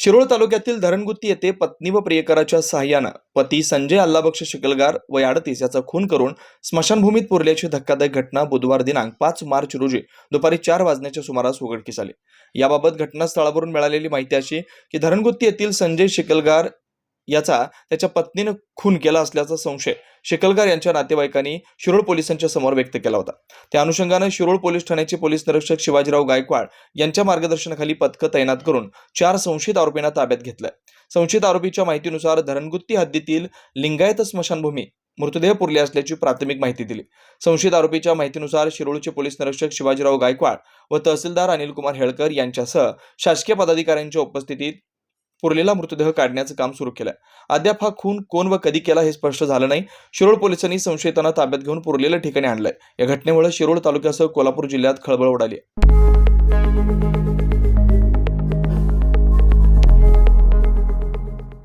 शिरोळ तालुक्यातील धरणगुत्ती येथे पत्नी व प्रियकराच्या सहाय्यानं पती संजय अल्लाबक्ष शिकलगार वय अडतीस याचा खून करून स्मशानभूमीत पुरल्याची धक्कादायक घटना बुधवार दिनांक पाच मार्च रोजी दुपारी चार वाजण्याच्या सुमारास उघडकीस आली. याबाबत घटनास्थळावरून मिळालेली माहिती अशी की धरणगुत्ती येथील संजय शिकलगार याचा त्याच्या पत्नीनं खून केला असल्याचा संशय शिकलगार यांच्या नातेवाईकांनी शिरोळ पोलिसांच्या समोर व्यक्त केला होता. त्या अनुषंगानं शिरोळ पोलीस ठाण्याचे पोलीस निरीक्षक शिवाजीराव गायकवाड यांच्या मार्गदर्शनाखाली पथकं तैनात करून चार संशयित आरोपींना ताब्यात घेतलंय. संशयित आरोपीच्या माहितीनुसार धरणगुत्ती हद्दीतील लिंगायत स्मशानभूमी मृतदेह पुरले असल्याची प्राथमिक माहिती दिली. संशयित आरोपीच्या माहितीनुसार शिरोळचे पोलीस निरीक्षक शिवाजीराव गायकवाड व तहसीलदार अनिल कुमार हेळकर यांच्यासह शासकीय पदाधिकाऱ्यांच्या उपस्थितीत पुरलेला मृतदेह काढण्याचं काम सुरू केलंय. अद्याप हा खून कोण व कधी केला हे स्पष्ट झालं नाही. शिरोळ पोलिसांनी संशयितांना ताब्यात घेऊन पुरलेल्या ठिकाणी आणलंय. या घटनेमुळे शिरोळ तालुक्यासह कोल्हापूर जिल्ह्यात खळबळ उडाली आहे.